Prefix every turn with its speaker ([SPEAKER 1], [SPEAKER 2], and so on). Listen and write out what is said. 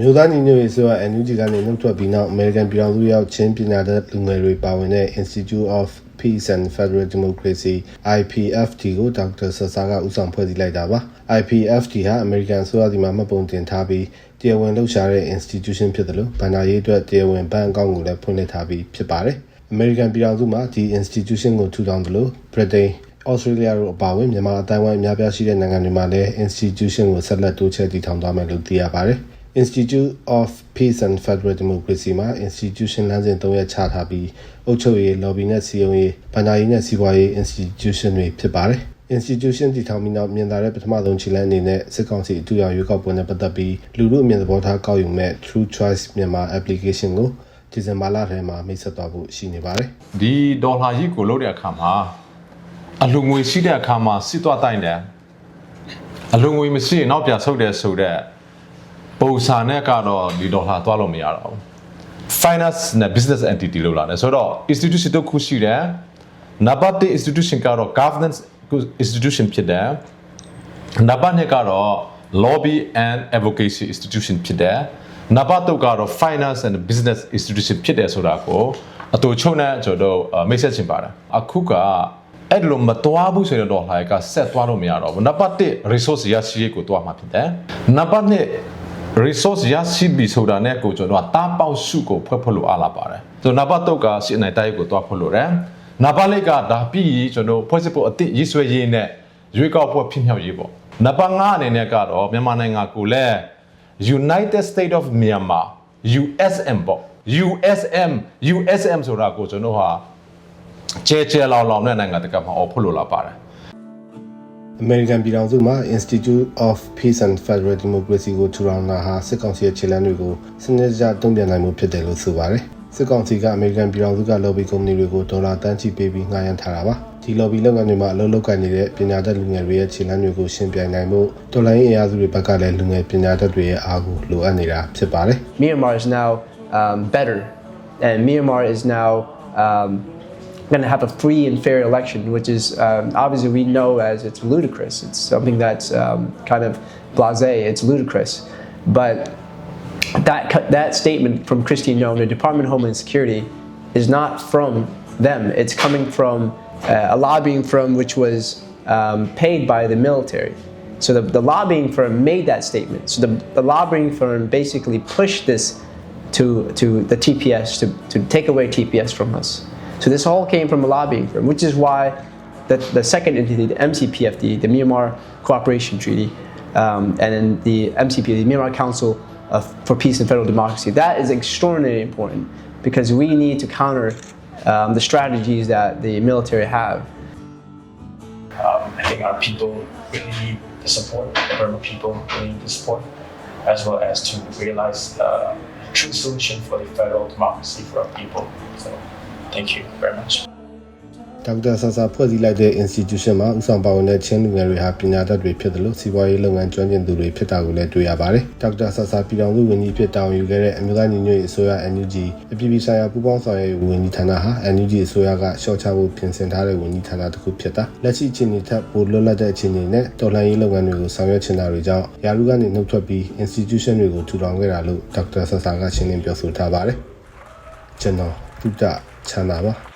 [SPEAKER 1] မြို့သားညီညွတ်ရေးဆိုရ NUG ကနေနှုတ်ထွက်ပြီးနောက် American ပြည်ထောင်စုရောက်ချင်းပညာတတ်လူငယ်တွေပါဝင်တဲ့ Institute of Peace and Federal Democracy IPFT ကိုဒေါက်တာဆဆာကဦးဆောင်ဖွဲ့စည်းလိုက်တာပါ IPFT ဟာ American ဆိုရဒီမှာမှတ်ပုံတင်ထားပြီးတရားဝင်လှုပ်ရှားတဲ့ institution ဖြစ်တယ်လို့ဗန္ဒာရေးအတွက်တရားဝင်ဘဏ်အကောင့်ကိုလည်းဖွင့်လှစ်ထားပြီးဖြစ်ပါတယ်။ American ပြည်ထောင်စုမှာဒီ institution ကိုထူထောင်တယ်လို့ Britain Australia တို့အပါအဝင်မြန်မာအတိုင်းအဝိုင်းအများပြားရှိတဲ့နိုင်ငံတွေမှာလည်း institution ကိုဆက်လက်တိုးချဲ့တည်ထောင်သွားမယ်လို့သိရပါတယ်။ Institute of Peace and Federal Democracy မှာ institution လမ်းစဉ်၃ရက်ချထားပြီးအုပ်ချုပ်ရေး lobby နဲ့စီယုံရေးဗန္ဒာရေးနဲ့စီးပွားရေး institution တွေဖြစ်ပါတယ်။ institution တည်ထောင်ပြီးနောက်မြင်သာတဲ့ပထမဆုံးခြေလှမ်းအနေနဲ့စစ်ကောင်စီအထူးအောင်ရွေးကောက်ပွဲနဲ့ပတ်သက်ပြီးလူမှုအမြင်သဘောထားကောက်ယူမဲ့ True Choice မြန်မာ application ကိုဒီဇင်ဘာလထဲမှာမိတ်ဆက်သွားဖို့ရှိနေပါတယ်။
[SPEAKER 2] ဒီဒေါ်လာကြီးကိုလုပ်တဲ့အခါမှာအလူငွေရှိတဲ့အခါမှာစစ်သွားတိုင်းတယ်အလူငွေမရှိရင်နောက်ပြန်ဆုတ်တယ်ဆိုတော့ ပုံစံနဲ့ကတော့ဒီဒေါ်လာသွားလို့မရတော့ဘူး finance နဲ့ business entity လို့လာတယ်ဆိုတော့ institution တစ်ခုရှိတယ် number 1 institution ကတော့ governance institution ဖြစ်တယ် number 2ကတော့ lobby and advocacy institution ဖြစ်တယ်နံပါတ်3ကတော့ finance and business institution ဖြစ်တယ်ဆိုတာကိုအတူချုပ်နဲ့ကျွန်တော်တို့မိတ်ဆက်ချင်ပါတယ်အခုကအဲ့လိုမတော်ဘူးဆိုတော့ဟာကဆက်သွားလို့မရတော့ဘူးနံပါတ်1 resource ရရှိရေးကိုတွားမှာဖြစ်တယ်နံပါတ်2 resource ရရှိပြီဆိုတာနဲ့ကိုကျွန်တော်ကတားပေါက်စုကိုဖွဲ့ဖွဲ့လို့အားလာပါတယ်ဆိုတော့နံပါတ်3ကစီနိုင်တိုင်းကိုတွားဖွဲ့လို့တယ်နံပါတ်4ကဒါပြီးကျွန်တော်ဖွဲ့စစ်ဖို့အသစ်ရေးဆွဲရေးနဲ့ရွေးကောက်ပွဲဖြစ်မြောက်ရေးပေါ့နံပါတ်5အနေနဲ့ကတော့မြန်မာနိုင်ငံကိုလည်း United States of Myanmar USM ပေါ့ USM USM ဆိုတာကိုကျွန်တော်ဟာကျဲကျဲလောင်လောင်နဲ့နိုင်ငံတကာမှာအော်ဖလို့လာပါတယ်
[SPEAKER 1] American ပြည်ထောင်စုမှာ Institute of Peace and Federal Democracy ကိုထူထောင်တာဟာစစ်ကောင်စီရဲ့ခြေလှမ်းတွေကိုစနစ်တကျတုံ့ပြန်နိုင်မှုဖြစ်တယ်လို့ဆိုပါတယ်။စစ်ကောင်စီက American ပြည်ထောင်စုက lobby company တွေကိုဒေါ်လာတန်းချီပေးပြီးငှားရမ်းထားတာပါ။ဒီ lobby လုပ်ငန်းတွေမှာအလုပ်လုပ်ကိုင်နေတဲ့ပညာတတ်လူငယ်တွေရဲ့ခြေလှမ်းတွေကိုရှင်းပြနိုင်မှုတော်လိုင်းအင်အားစုတွေဘက်ကလည်းလူငယ်ပညာတတ်တွေရဲ့အားကိုလိုအပ်နေတာဖြစ်ပါတယ်။
[SPEAKER 3] Myanmar is now um, better, and Myanmar is now um, going to have a free and fair election, which is um, obviously we know as it's ludicrous. It's something that's um, kind of blasé. It's ludicrous, but that that statement from Christine Young, the Department of Homeland Security, is not from them. It's coming from uh, a lobbying firm which was um, paid by the military. So the, the lobbying firm made that statement. So the, the lobbying firm basically pushed this to, to the TPS to, to take away TPS from us. So this all came from a lobbying firm, which is why the, the second entity, the MCPFD, the Myanmar Cooperation Treaty, um, and then the MCP, the Myanmar Council of, for Peace and Federal Democracy, that is extraordinarily important because we need to counter um, the strategies that the military have.
[SPEAKER 4] um, I think our people really need the support, the Burma people really need the support, as well as to realize uh, a true solution for the federal democracy for our people. So, thank you very much.
[SPEAKER 1] ဒေါက်တာဆာဆာဖွဲ့စည်းလိုက်တဲ့ institution မှာဥဆောင်ပါဝင်တဲ့ချင်းလူငယ်တွေဟာပညာတတ်တွေဖြစ်တယ်လို့စီးပွားရေးလုပ်ငန်းကျွမ်းကျင်သူတွေဖြစ်တာကိုလည်းတွေ့ရပါတယ်။ဒေါက်တာဆာဆာပြည်ထောင်စုဝန်ကြီးဖြစ်တာဝန်ယူခဲ့တဲ့အမျိုးသားညီညွတ်ရေးအစိုးရ NUG အပြည်ပြည်ဆိုင်ရာပူးပေါင်းဆောင်ရွက်ရေးဝန်ကြီးဌာနဟာ NUG အစိုးရကရှော့ချဖို့ပြင်ဆင်ထားတဲ့ဝန်ကြီးဌာနတစ်ခုဖြစ်တာ။လက်ရှိအခြေအနေထက်ပိုလွတ်လပ်တဲ့အခြေအနေနဲ့တော်လှန်ရေးလုပ်ငန်းတွေကိုဆောင်ရွက်ချင်တာတွေကြောင့်ယာရုကနေနှုတ်ထွက်ပြီး institution တွေကိုထူထောင်ခဲ့တာလို့ဒေါက်တာဆာဆာကရှင်းလင်းပြောဆိုထားပါတယ်။ကျွန်တော်သုတချ မ်းသာပါ။